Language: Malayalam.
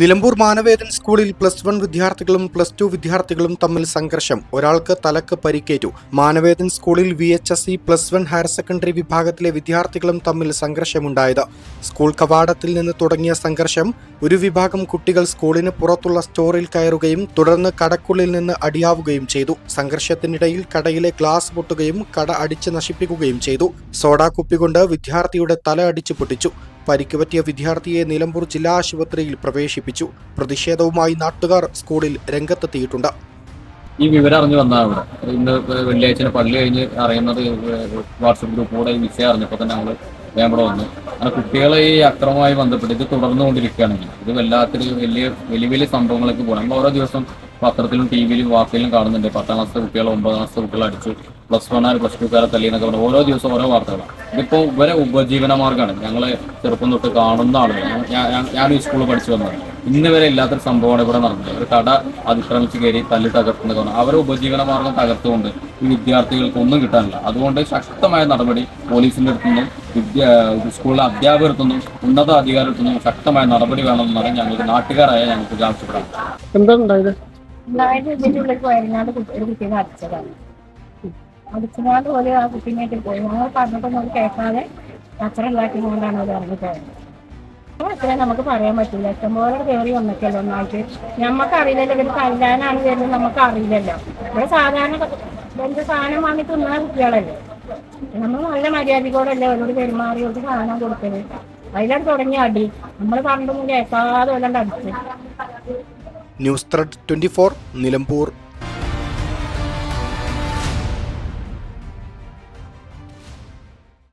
നിലമ്പൂർ മാനവേദൻ സ്കൂളിൽ പ്ലസ് വൺ വിദ്യാർത്ഥികളും പ്ലസ് ടു വിദ്യാർത്ഥികളും തമ്മിൽ സംഘർഷം. ഒരാൾക്ക് തലക്ക് പരിക്കേറ്റു. മാനവേദൻ സ്കൂളിൽ V H S C plus one higher secondary വിഭാഗത്തിലെ വിദ്യാർത്ഥികളും തമ്മിൽ സംഘർഷമുണ്ടായത്. സ്കൂൾ കവാടത്തിൽ നിന്ന് തുടങ്ങിയ സംഘർഷം ഒരു വിഭാഗം കുട്ടികൾ സ്കൂളിന് പുറത്തുള്ള സ്റ്റോറിൽ കയറുകയും തുടർന്ന് കടക്കുള്ളിൽ നിന്ന് അടിയാവുകയും ചെയ്തു. സംഘർഷത്തിനിടയിൽ കടയിലെ ഗ്ലാസ് പൊട്ടുകയും കട അടിച്ച് നശിപ്പിക്കുകയും ചെയ്തു. സോഡാ കുപ്പികൊണ്ട് വിദ്യാർത്ഥിയുടെ തല അടിച്ചു പൊട്ടിച്ചു. പരിക്ക് പറ്റിയ വിദ്യാർത്ഥിയെ നിലമ്പൂർ ജില്ലാ ആശുപത്രിയിൽ പ്രവേശിപ്പിച്ചു. പ്രതിഷേധവുമായി നാട്ടുകാർ സ്കൂളിൽ രംഗത്തെത്തിയിട്ടുണ്ട്. ഈ വിവരം അറിഞ്ഞു വന്നതാണ് ഇവിടെ. ഇന്ന് വെള്ളിയാഴ്ച പള്ളി കഴിഞ്ഞ് അറിയുന്നത് വാട്സപ്പ് ഗ്രൂപ്പിലൂടെ ഈ വിഷയം അറിഞ്ഞപ്പോൾ തന്നെ വേഗം ഇവിടെ വന്നു. അങ്ങനെ കുട്ടികളെ ഈ അക്രമമായി ബന്ധപ്പെട്ട് ഇത് തുടർന്നുകൊണ്ടിരിക്കുകയാണെങ്കിൽ ഇത് വല്ലാത്തൊരു വലിയ വലിയ വലിയ സംഭവങ്ങളൊക്കെ പോകണം നമ്മൾ ഓരോ ദിവസം പത്രത്തിലും ടി വിയിലും വാർത്തയിലും കാണുന്നുണ്ട്. പത്താം ക്ലാസ്സിലെ കുട്ടികൾ ഒമ്പതാം ക്ലാസ്സിലെ കുട്ടികൾ അടിച്ചു. പ്ലസ് വൺ ആണ് പ്ലസ് ടു കാരെ പറഞ്ഞ് ഓരോ ദിവസം ഓരോ വാർത്തകളാണ്. ഇതിപ്പോൾ ഇവരെ ഉപജീവന മാർഗമാണ് ഞങ്ങൾ ചെറുപ്പം തൊട്ട് കാണുന്ന ആളുകൾ ഞാൻ- ഈ സ്കൂളിൽ പഠിച്ചു വന്നത്. ഇന്ന് വരെ ഇല്ലാത്തൊരു സംഭവമാണ് ഇവിടെ നടന്നത്. ഒരു കട അതിക്രമിച്ച് കയറി തല്ലി തകർത്തുന്നത് കാണാം. അവരെ ഉപജീവന മാർഗം തകർത്തുകൊണ്ട് ഈ വിദ്യാർത്ഥികൾക്ക് ഒന്നും കിട്ടാനില്ല. അതുകൊണ്ട് ശക്തമായ നടപടി പോലീസിന്റെ അടുത്തു നിന്നും വിദ്യ സ്കൂളിലെ അധ്യാപകരുടെ നിന്നും ഉന്നത അധികാരത്തു നിന്നും ശക്തമായ നടപടി വേണമെന്നാണ് ഞങ്ങൾക്ക് നാട്ടുകാരായ ഞങ്ങൾക്ക് ആവശ്യപ്പെടാം എന്താ ഉണ്ടായത്? ഒരു കുട്ടിയെ അടിച്ചതാണ് അടിച്ചതാണ്ട് പോലെ ആ കുട്ടീനായിട്ട് പോയി. ഞങ്ങൾ പറഞ്ഞിട്ടൊന്നും അത് കേൾക്കാതെ അച്ഛൻ ഉണ്ടാക്കിക്കൊണ്ടാണ് അത് ഇറങ്ങിപ്പോയത് അത്രേ നമുക്ക് പറയാൻ പറ്റില്ല. ഇഷ്ടംപോലെ കയറി വന്നിട്ടല്ലോ ഒന്നായിട്ട്. നമുക്ക് അറിയില്ലല്ലോ ഇവർ കല്ലാനാണ് വരുന്നത് നമുക്ക് അറിയില്ലല്ലോ ഇവിടെ സാധാരണ എന്ത് സാധനം വാങ്ങി തിന്നാൻ കുട്ടികളല്ലേ? നമ്മൾ നല്ല മര്യാദയോടല്ലേ അവരോട് പെരുമാറി അവർക്ക് സാധനം കൊടുക്കൽ. അതിലാണ് തുടങ്ങിയ അടി. നമ്മൾ പറഞ്ഞിട്ടൊന്നും കേൾക്കാതെ വല്ലാണ്ട് അടിച്ചു. News thread twenty four Nilambur.